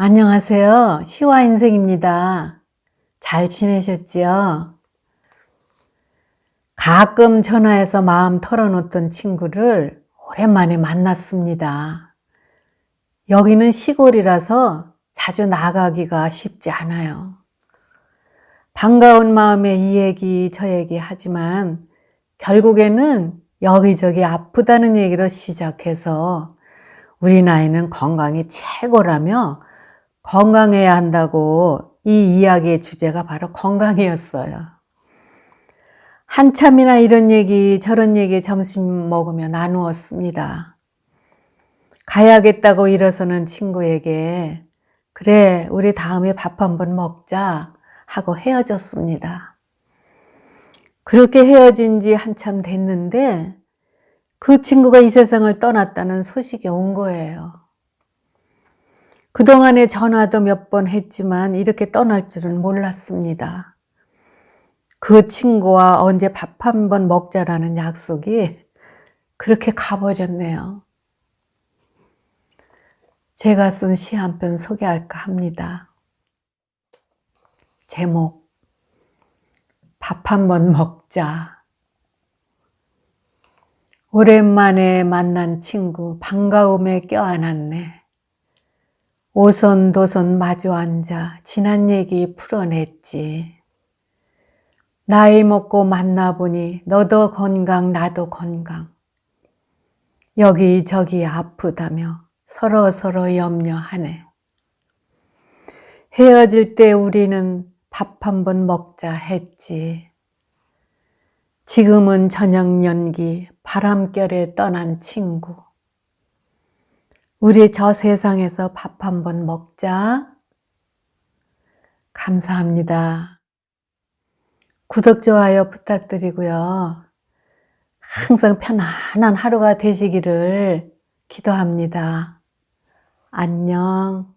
안녕하세요. 시와 인생입니다. 잘 지내셨지요? 가끔 전화해서 마음 털어놓던 친구를 오랜만에 만났습니다. 여기는 시골이라서 자주 나가기가 쉽지 않아요. 반가운 마음에 이 얘기 저 얘기 하지만 결국에는 여기저기 아프다는 얘기로 시작해서 우리 나이는 건강이 최고라며 건강해야 한다고 이 이야기의 주제가 바로 건강이었어요. 한참이나 이런 얘기 저런 얘기 점심 먹으며 나누었습니다. 가야겠다고 일어서는 친구에게 그래 우리 다음에 밥 한번 먹자 하고 헤어졌습니다. 그렇게 헤어진 지 한참 됐는데 그 친구가 이 세상을 떠났다는 소식이 온 거예요. 그동안에 전화도 몇 번 했지만 이렇게 떠날 줄은 몰랐습니다. 그 친구와 언제 밥 한 번 먹자라는 약속이 그렇게 가버렸네요. 제가 쓴 시 한 편 소개할까 합니다. 제목, 밥 한 번 먹자. 오랜만에 만난 친구 반가움에 껴안았네. 오손도손 마주 앉아 지난 얘기 풀어냈지. 나이 먹고 만나보니 너도 건강 나도 건강. 여기저기 아프다며 서로 서로 염려하네. 헤어질 때 우리는 밥 한 번 먹자 했지. 지금은 저녁 연기 바람결에 떠난 친구. 우리 저 세상에서 밥 한 번 먹자. 감사합니다. 구독, 좋아요 부탁드리고요. 항상 편안한 하루가 되시기를 기도합니다. 안녕.